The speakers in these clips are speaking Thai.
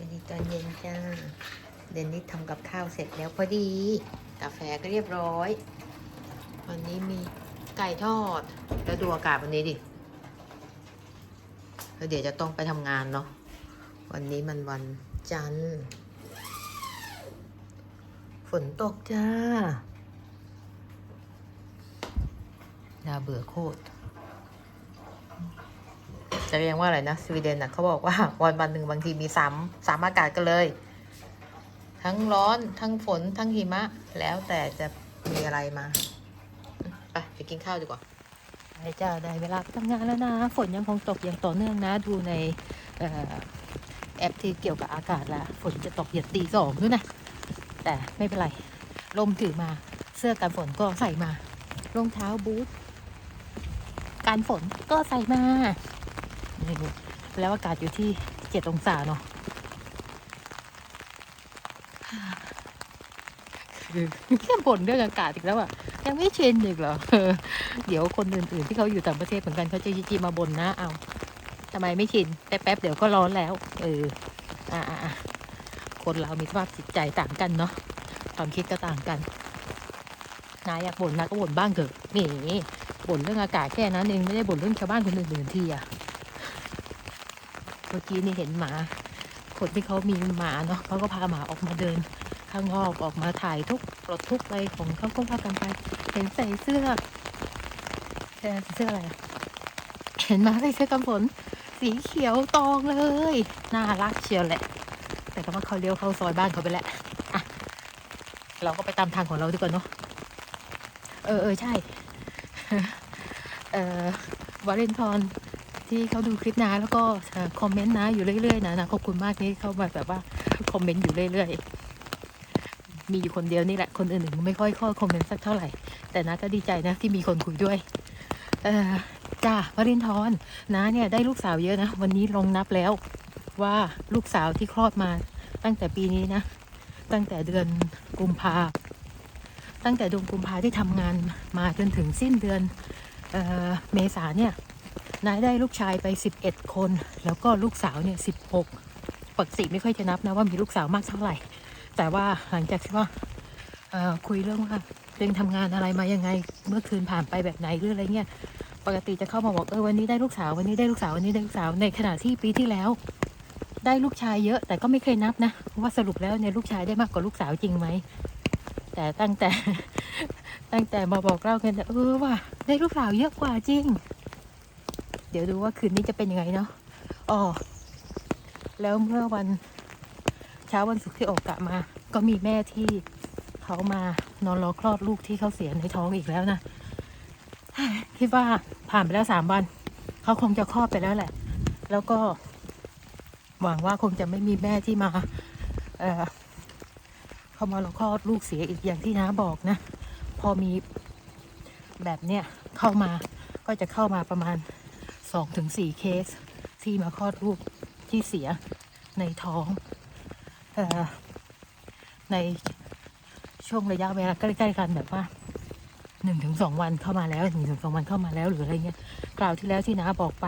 วันนี้ตอนเย็นจ้า เดนนิสทำกับข้าวเสร็จแล้วพอดี กาแฟก็เรียบร้อย วันนี้มีไก่ทอด แล้วดูอากาศวันนี้ดิแล้วเดี๋ยวจะต้องไปทำงานเนาะ วันนี้มันวันจันทร์ ฝนตกจ้าน่าเบื่อโคตร จะเรียกว่าอะไรนะสวีเดนอะเขาบอกว่าวันวันหนึ่งบางทีมีสามสามอากาศกันเลย ทั้งร้อนทั้งฝนทั้งหิมะ แล้วแต่จะมีอะไรมาไปไปกินข้าวดีกว่าได้จ้าได้เวลาทำงานแล้วนะ ฝนยังคงตกอย่างต่อเนื่องนะ ดูในออแอปที่เกี่ยวกับอากาศแล้วฝนจะตกเหยียดตีสองด้วยนะ แต่ไม่เป็นไร ลมถือมาเสื้อกันฝนก็ใส่มารองเท้าบูทกันฝนก็ใส่มา นี่แล้วอากาศอยู่ที่เจ็ดองศาเนาะคือแค่บ่นเรื่องอากาศอีกแล้วอะยังไม่เชนอีกเหรอเดี๋ยวคนอื่นๆที่เขาอยู่ต่างประเทศเหมือนกันเขาจะจีมาบ่นนะเอาทำไมไม่ชินแป๊บๆเดี๋ยวก็ร้อนแล้ว เอออ่าคนเรามีสภาพจิตใจต่างกันเนาะความคิดก็ต่างกันนายอยากบ่นนะก็บ่นบ้างเถอะนี่บ่นเรื่องอากาศแค่นั้นเองไม่ได้บ่นเรื่องชาวบ้านคนอื่นๆทีอะ เมื่อกี้นี่เห็นหมา คนที่เขามีหมาเนาะเขาก็พาหมาออกมาเดิน ข้างนอกออกมาถ่ายทุกปลดทุกอะไรของเขาก็ว่ากันไป เห็นใส่เสื้อเสื้ออะไร เห็นหมาใส่เสื้อกันฝนสีเขียวตองเลย น่ารักเชียวแหละ แต่ก็ว่าเขาเลี้ยวเข้าซอยบ้านเขาไปแล้วอะเราก็ไปตามทางของเราดีกว่าเนาะเออเออใช่ เอ่อวาเลนทอน ที่เขาดูคลิปนะแล้วก็คอมเมนต์นะอยู่เรื่อยๆนะนะขอบคุณมากที่เข้ามาแบบว่าคอมเมนต์อยู่เรื่อยๆ มีอยู่คนเดียวนี่แหละคนอื่นๆไม่ค่อยข้อคอมเมนต์สักเท่าไหร่ แต่นะก็ดีใจนะที่มีคนคุยด้วยจ้าวรินทร์นะเนี่ยได้ลูกสาวเยอะนะ วันนี้ลงนับแล้วว่าลูกสาวที่คลอดมาตั้งแต่ปีนี้นะ ตั้งแต่เดือนกุมภาตั้งแต่เดือนกุมภาที่ทำงานมาจนถึงสิ้นเดือนเออเมษาเนี่ย นายได้ลูกชายไป 11 คน แล้วก็ลูกสาวเนี่ย16ปกติไม่ค่อยจะนับนะว่ามีลูกสาวมากเท่าไหร่ แต่ว่าหลังจากที่ว่าคุยเรื่องว่าตัวเองทำงานอะไรมายังไง เมื่อคืนผ่านไปแบบไหนหรืออะไรเงี้ยปกติจะเข้ามาบอกเออวันนี้ได้ลูกสาววันนี้ได้ลูกสาววันนี้ได้ลูกสาวในขณะที่ปีที่แล้ว ได้ลูกชายเยอะ แต่ก็ไม่เคยนับนะว่าสรุปแล้วเนี่ยลูกชายได้มากกว่าลูกสาวจริงไหมแต่ตั้งแต่ตั้งแต่มาบอกเล่ากันเออว่าได้ลูกสาวเยอะกว่าจริง เดี๋ยวดูว่าคืนนี้จะเป็นยังไงเนาะอ๋อแล้วเมื่อวันเช้าวันศุกร์ที่ออกกะมา ก็มีแม่ที่เขามานอนรอคลอดลูกที่เขาเสียในท้องอีกแล้วนะคิดว่าผ่านไปแล้วสามวัน เขาคงจะคลอดไปแล้วแหละ แล้วก็ หวังว่าคงจะไม่มีแม่ที่มาเอ่อเขามาราคลอดลูกเสียอีกอย่างที่น้าบอกนะ พอมีแบบเนี้ยเข้ามาก็จะเข้ามาประมาณ สองถึงสี่เคสที่มาคลอดลูกที่เสียในท้องอในช่วงระยะเวลาใกล้ๆกันแบบว่าหนึ่งถึงสองวันเข้ามาแล้วหนึ่งถึงสองวันเข้ามาแล้วหรืออะไรเงี้ยคราวที่แล้วที่น้าบอกไป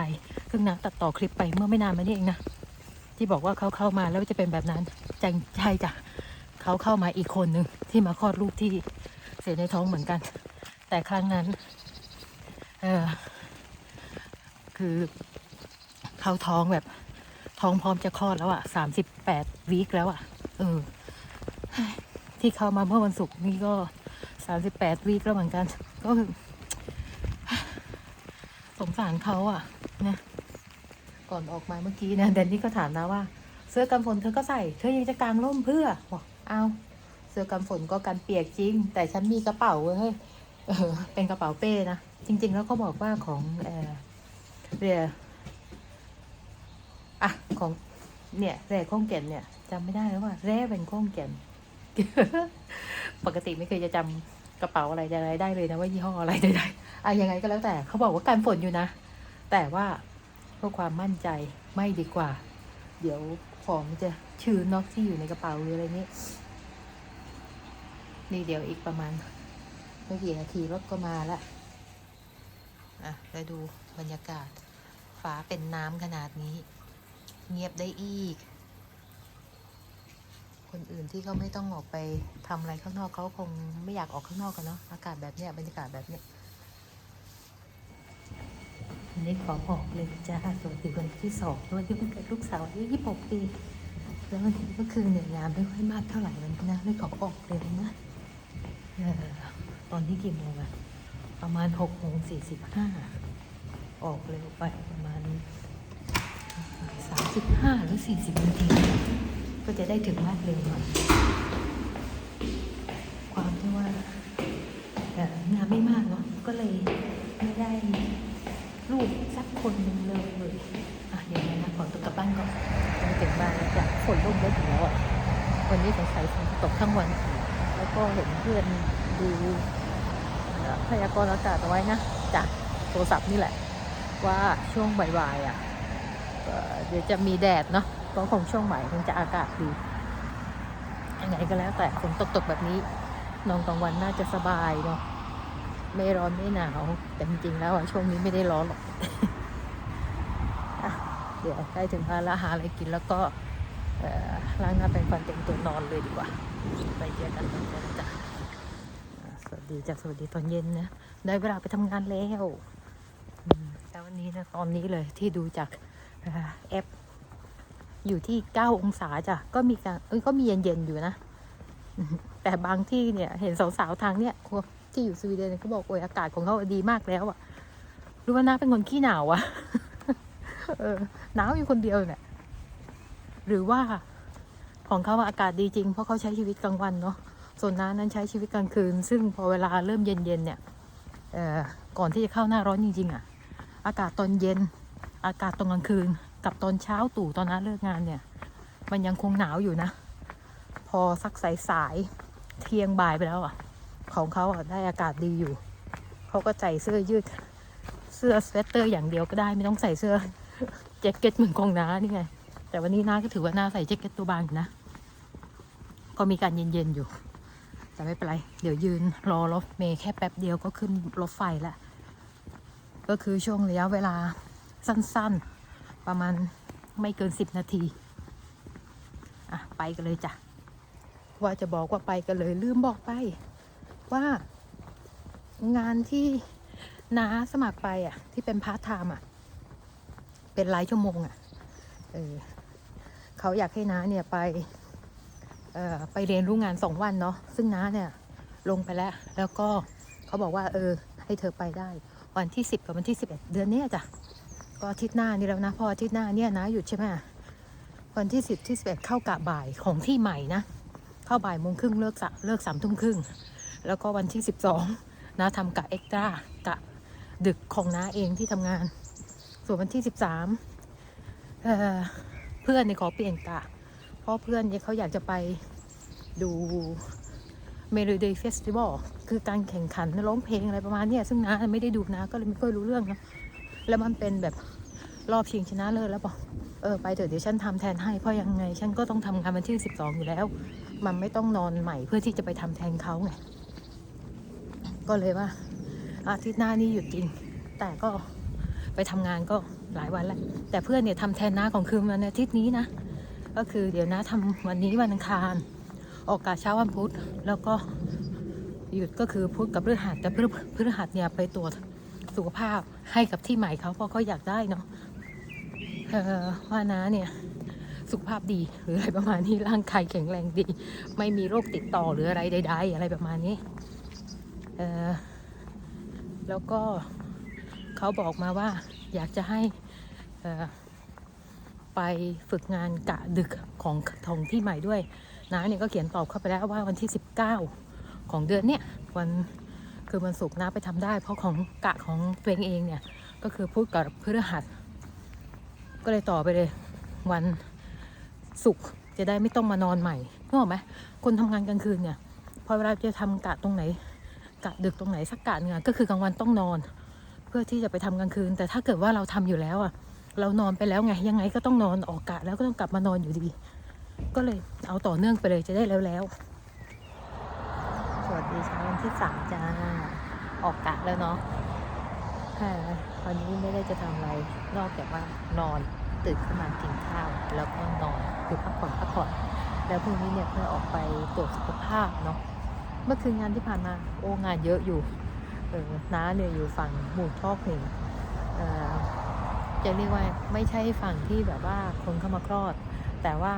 ซึ่งน้าตัดต่อคลิปไปเมื่อไม่นานมานี้เองนะที่บอกว่าเขาเข้ามาแล้วจะเป็นแบบนั้นจังใช่จ้ะเขาเข้ามาอีกคนหนึ่งที่มาคลอดลูกที่เสียในท้องเหมือนกัน แต่ครั้งนั้น เออ คือเขาท้องแบบ ท้องพร้อมจะคลอดแล้วอะสามสิบแปดวีคแล้วอะเออ ที่เข้ามาเมื่อวันศุกร์นี่ก็สามสิบแปดวีคแล้วเหมือนกัน ก็คือสงสารเขาอะนะก่อนออกมาเมื่อกี้นะแดนนี่ก็ถามนะว่า เสื้อกันฝนเธอก็ใส่เธอยังจะกางร่มเพื่อบอกเอาเสื้อกันฝนก็กันเปียกจริง แต่ฉันมีกระเป๋าเว้ยเออเป็นกระเป๋าเป้นะจริง ๆ แล้วเขาบอกว่าของเออ เรียอะของเนี่ยแร่ข้องแก่นเนี่ยจำไม่ได้แล้วว่าแร่เป็นข้องแก่นปกติไม่เคยจะจำกระเป๋าอะไรอะไรได้เลยนะว่ายี่ห้ออะไรได้ๆอะยังไงก็แล้วแต่เขาบอกว่ากันฝนอยู่นะ แต่ว่าเพื่อความมั่นใจไม่ดีกว่า เดี๋ยวของจะชื้นนอกที่อยู่ในกระเป๋าหรืออะไรนี้นี่เดี๋ยวอีกประมาณไม่กี่นาทีรถก็มาละอะได้ดู บรรยากาศฟ้าเป็นน้ำขนาดนี้ เงียบได้อีก คนอื่นที่เขาไม่ต้องออกไปทำอะไรข้างนอกเขาคงไม่อยากออกข้างนอกกันเนาะอากาศแบบเนี้ยบรรยากาศแบบเนี้ยวันนี้ขอบอกเลยจ้าสวัสดีวันที่สองวันที่วันเกิดลูกสาวอายุยี่สิบหกปีแล้ววันนี้ก็คือเนี่ยงานไม่ค่อยมากเท่าไหร่วันนี้นะเลยขอออกเลยนะเออตอนนี้กี่โมงอะประมาณหกโมงสี่สิบห้า ออกเร็วไปประมาณสามสิบห้าหรือสี่สิบนาที ก็จะได้ถึงบ้านเร็วหน่อยความที่ว่างานไม่มากเนาะก็เลยไม่ได้ลูกสักคนหนึ่งเลยอะเดี๋ยวนะขอตัวกลับบ้านก่อนไปถึงบ้านแล้วจะฝนลงได้ถึงแล้วอะวันนี้สงสัยฝนตกทั้งวัน แล้วก็เห็นเพื่อนดูพยากรณ์อากาศเอาไว้นะจากโทรศัพท์นี่แหละ ว่าช่วงบ่ายๆอะเดี๋ยวจะมีแดดเนาะก็คงช่วงบ่ายคงจะอากาศดียังไงก็แล้วแต่ฝนตกๆแบบนี้นอนกลางวันน่าจะสบายเนาะไม่ร้อนไม่หนาวแต่จริงๆแล้วช่วงนี้ไม่ได้ร้อนหรอกเดี๋ยวใกล้ถึงบ้าล้วหาอะไรกินแล้วก็เอ่อล้างหน้าแปรงฟันเต็มตัวนอนเลยดีกว่า ไปเจอกันตอนเย็นจ้ะสวัสดีจ้ะสวัสดีตอนเย็นนะ ได้เวลาไปทำงานแล้ว วันนี้นะตอนนี้เลยที่ดูจากแอป อยู่ที่ 9 องศาจ้ะก็มีการเอ้ยก็มีเย็นๆอยู่นะ แต่บางที่เนี่ยเห็นสาวๆทางเนี่ยที่อยู่สวีเดนเขาบอกโอ้ยอากาศของเขาดีมากแล้วอะรู้ว่าน้าเป็นคนขี้หนาวอะเออหนาวอยู่คนเดียวเนี่ยหรือว่าของเขาอะอากาศดีจริง เพราะเขาใช้ชีวิตกลางวันเนาะส่วนน้านั้นใช้ชีวิตกลางคืน ซึ่งพอเวลาเริ่มเย็นๆเนี่ยเอ่อก่อนที่จะเข้าหน้าร้อนจริงๆอะ อากาศตอนเย็น อากาศตอนกลางคืน กับตอนเช้าตู่ตอนนั้นเลิกงานเนี่ย มันยังคงหนาวอยู่นะ พอสักสายๆเที่ยงบ่ายไปแล้วอะ ของเขาอะได้อากาศดีอยู่ เขาก็ใส่เสื้อยืด เสื้อสเวตเตอร์อย่างเดียวก็ได้ไม่ต้องใส่เสื้อแจ็คเก็ตเหมือนของน้านี่ไง แต่วันนี้น้าก็ถือว่าน้าใส่แจ็คเก็ตตัวบางนะ ก็มีการเย็นๆอยู่ แต่ไม่เป็นไร เดี๋ยวยืนรอรถเมย์แค่แป๊บเดียวก็ขึ้นรถไฟแล้ว ก็คือช่วงระยะเวลาสั้นๆ ประมาณไม่เกินสิบนาทีอะไปกันเลยจ้ะ ว่าจะบอกว่าไปกันเลย ลืมบอกไปว่างานที่น้าสมัครไปอะ ที่เป็นพาร์ทไทม์อะ เป็นรายชั่วโมงอะเออเขาอยากให้น้าเนี่ยไปเอ่อไปเรียนรู้งานสองวันเนาะซึ่งน้าเนี่ยลงไปแล้ว แล้วก็เขาบอกว่า เออ ให้เธอไปได้ วันที่สิบกับวันที่สิบเอ็ดเดือนนี้จ้ะก็อาทิตย์หน้านี่แล้วนะพออาทิตย์หน้าเนี่ยนะหยุดใช่ไหมวันที่สิบที่สิบเอ็ดเข้ากะบ่ายของที่ใหม่นะ เข้าบ่ายโมงครึ่งเลิกสะเลิกสามทุ่มครึ่งแล้วก็วันที่ 12น้าทำกะเอ็กตร้ากะดึกของน้าเองที่ทำงาน ส่วนวันที่ 13เอ่อเพื่อนเนี่ยขอเปลี่ยนกะ เพราะเพื่อนเนี่ยเขาอยากจะไปดู เมโลดี้เฟสติวัลคือการแข่งขันร้องเพลงอะไรประมาณนี้ซึ่งน้าไม่ได้ดูนะก็เลยไม่ค่อยรู้เรื่องนะแล้วมันเป็นแบบรอบชิงชนะเลิศแล้วบอกเออไปเถอะเดี๋ยวฉันทำแทนให้เพราะยังไง ฉันก็ต้องทำงานวันที่ 12 อยู่แล้ว มันไม่ต้องนอนใหม่เพื่อที่จะไปทำแทนเขาไงก็เลยว่า อาทิตย์หน้านี่หยุดจริง แต่ก็ไปทำงานก็หลายวันแล้ว แต่เพื่อนเนี่ยทำแทนน้าของคืนวันอาทิตย์นี้นะ ก็คือเดี๋ยวน้าทำวันนี้วันอังคาร ออกกะเช้าวันพุธแล้วก็หยุดก็คือพุธกับพฤหัสแต่พฤพฤหัสเนี่ยไปตรวจสุขภาพให้กับที่ใหม่เขาเพราะเขาอยากได้เนาะว่าน้าเนี่ยสุขภาพดีหรืออะไรประมาณนี้ร่างกายแข็งแรงดี ไม่มีโรคติดต่อหรืออะไรใดๆอะไรประมาณนี้แล้วก็เขาบอกมาว่าอยากจะให้ไปฝึกงานกะดึกของของที่ใหม่ด้วย นะเนี่ยก็เขียนตอบเข้าไปแล้วว่าวันที่ 19 ของเดือนเนี้ยวันคือวันศุกร์นะไปทำได้ เพราะของกะของตัวเองเองเนี่ยก็คือพูดกับพฤหัส ก็เลยต่อไปเลย วันสุขจะได้ไม่ต้องมานอนใหม่นึกออกไหมคนทำงานกลางคืนเนี่ยพอเวลาจะทำกะตรงไหนกะดึกตรงไหนสักกะหนึงอก็คือกลางวันต้องนอน เพื่อที่จะไปทำกลางคืน แต่ถ้าเกิดว่าเราทำอยู่แล้วอะเรานอนไปแล้วไงยังไงก็ต้องนอนออกกะแล้วก็ต้องกลับมานอนอยู่ดี ก็เลยเอาต่อเนื่องไปเลยจะได้แล้วแล้วสวัสดีเช้าวันที่สามจ้า ออกกะแล้วเนาะค่ะวันนี้ไม่ได้จะทำอะไร นอกจากว่านอนตื่นขึ้นมากินข้าว แล้วก็นอนคือพักผ่อนพักผ่อนแล้วพรุ่งนี้เนี่ยเพื่อออกไปตรวจสุขภาพเนาะเมื่อคืนงานที่ผ่านมาโอ้งานเยอะอยู่เออน้าเนี่ยอยู่ฝั่งหมู่ทอกหนึ่งเออจะเรียกว่าไม่ใช่ฝั่งที่แบบว่าคนเข้ามาคลอด แต่ว่า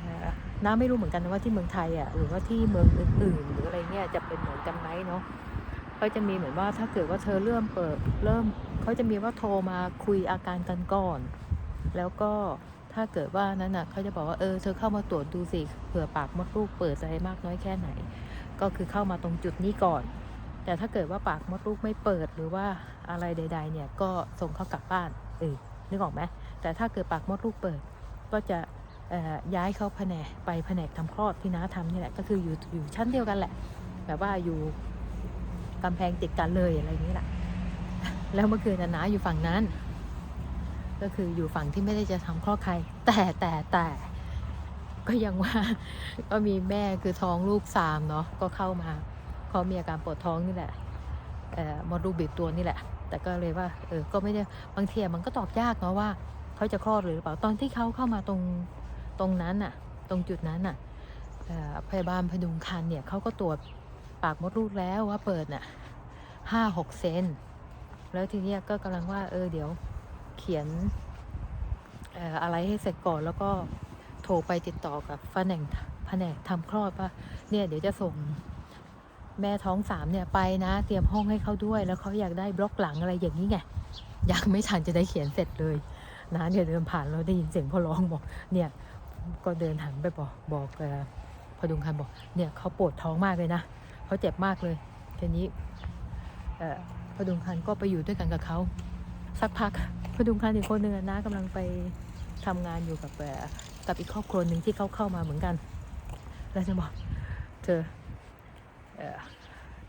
เอ่อน้าไม่รู้เหมือนกันนะว่าที่เมืองไทยอะหรือว่าที่เมืองอื่นๆหรืออะไรเนี่ยจะเป็นเหมือนกันไหมเนาะเขาจะมีเหมือนว่าถ้าเกิดว่าเธอเริ่มเปิดเริ่มเขาจะมีว่าโทรมาคุยอาการกันก่อน แล้วก็ถ้าเกิดว่านั้นน่ะเขาจะบอกว่าเออเธอเข้ามาตรวจดูสิเผื่อปากมดลูกเปิดอะไรมากน้อยแค่ไหน ก็คือเข้ามาตรงจุดนี้ก่อน แต่ถ้าเกิดว่าปากมดลูกไม่เปิดหรือว่าอะไรใด ๆ เนี่ยก็ส่งเขากลับบ้านเออนึกออกไหมแต่ถ้าเกิดปากมดลูกเปิดก็จะ ย้ายเข้าแผนกไปแผนกทำคลอดที่น้าทำนี่แหละก็คืออยู่อยู่ชั้นเดียวกันแหละ แบบว่าอยู่กำแพงติดกันเลยอะไรนี้แหละแล้วเมื่อคืนน้าอยู่ฝั่งนั้น ก็คืออยู่ฝั่งที่ไม่ได้จะทำคลอดใคร แต่แต่แต่ก็ยังว่าก็มีแม่คือท้องลูกสามเนาะก็เข้ามาเขามีอาการปวดท้องนี่แหละเอ่อมดลูกบีบตัวนี่แหละ แต่ก็เลยว่าเออก็ไม่ได้บางทีมันก็ตอบยากเนาะว่าเขาจะคลอดหรือเปล่าตอนที่เขาเข้ามาตรง ตรงนั้นน่ะ ตรงจุดนั้นน่ะเอ่อพยาบาลพดุงคันเนี่ยเขาก็ตรวจปากมดลูกแล้วว่าเปิดน่ะห้าหกเซนแล้วทีเนี้ยก็กำลังว่าเออเดี๋ยวเขียนเอ่ออะไรให้เสร็จก่อนแล้วก็โทรไปติดต่อกับแผนกแผนกทำคลอดว่าเนี่ยเดี๋ยวจะส่งแม่ท้องสามเนี่ยไปนะ เตรียมห้องให้เขาด้วย แล้วเขาอยากได้บล็อกหลังอะไรอย่างนี้ไงยังไม่ทันจะได้เขียนเสร็จเลยนะเนี่ยเดินผ่านเราได้ยินเสียงพ่อร้องบอกเนี่ย ก็เดินหันไปบอกบอกเอ่อพดุงคันบอกเนี่ยเขาปวดท้องมากเลยนะเขาเจ็บมากเลยทีนี้เอ่อพดุงคันก็ไปอยู่ด้วยกันกับเขาสักพักพดุงคันอีกคนหนึ่งนะกำลังไปทำงานอยู่กับกับอีกครอบครัวหนึ่งที่เขาเข้ามาเหมือนกัน แล้วจะบอกเธอเอ่อ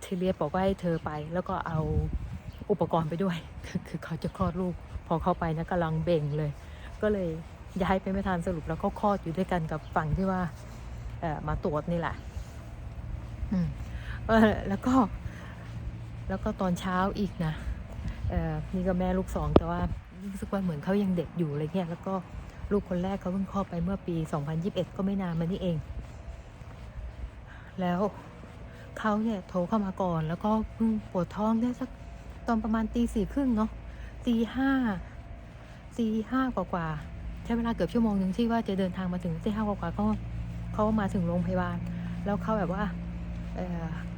เทเลียบอกว่าให้เธอไป แล้วก็เอาอุปกรณ์ไปด้วยคือคือเขาจะคลอดลูก พอเข้าไปนะกำลังเบ่งเลย ก็เลย ย้ายไปไม่ทันสรุปแล้วก็คลอดอยู่ด้วยกันกับฝั่งที่ว่าเอ่อมาตรวจนี่แหละอืมเออแล้วก็ แล้วก็ตอนเช้าอีกนะเอ่อนี่ก็แม่ลูกสองแต่ว่ารู้สึกว่าเหมือนเขายังเด็กอยู่อะไรเงี้ยแล้วก็ลูกคนแรกเขาเพิ่งคลอดไปเมื่อปี 2021 ก็ไม่นานมานี่เอง แล้วเขาเนี่ยโทรเข้ามาก่อน แล้วก็เพิ่งปวดท้องได้สักตอนประมาณตีสี่ครึ่งเนาะตีห้าตีห้ากว่าๆ ใช้เวลาเกือบชั่วโมงหนึ่งที่ว่าจะเดินทางมาถึงตีห้ากว่าๆเขาเขามาถึงโรงพยาบาล แล้วเขาแบบว่า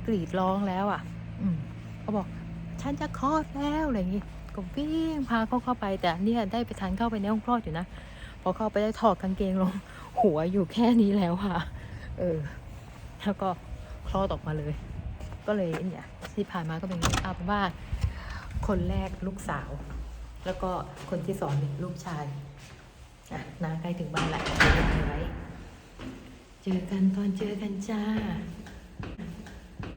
กรีดร้องแล้วอะ อืมเขาบอกฉันจะคลอดแล้วอะไรอย่างงี้ก็วิ่งพาเขาเข้าไปแต่เนี่ยได้ไปทันเข้าไปในห้องคลอดอยู่นะพอเข้าไปได้ถอดกางเกงลง หัวอยู่แค่นี้แล้วค่ะ เออ แล้วก็คลอดออกมาเลย ก็เลยเนี่ยที่ผ่านมาก็เป็นเอาเป็นว่า คนแรกลูกสาว แล้วก็คนที่สองเป็นลูกชาย อะนาใกล้ถึงบ้านละเดี๋ยวไว้เจอกันตอนเจอกันจ้า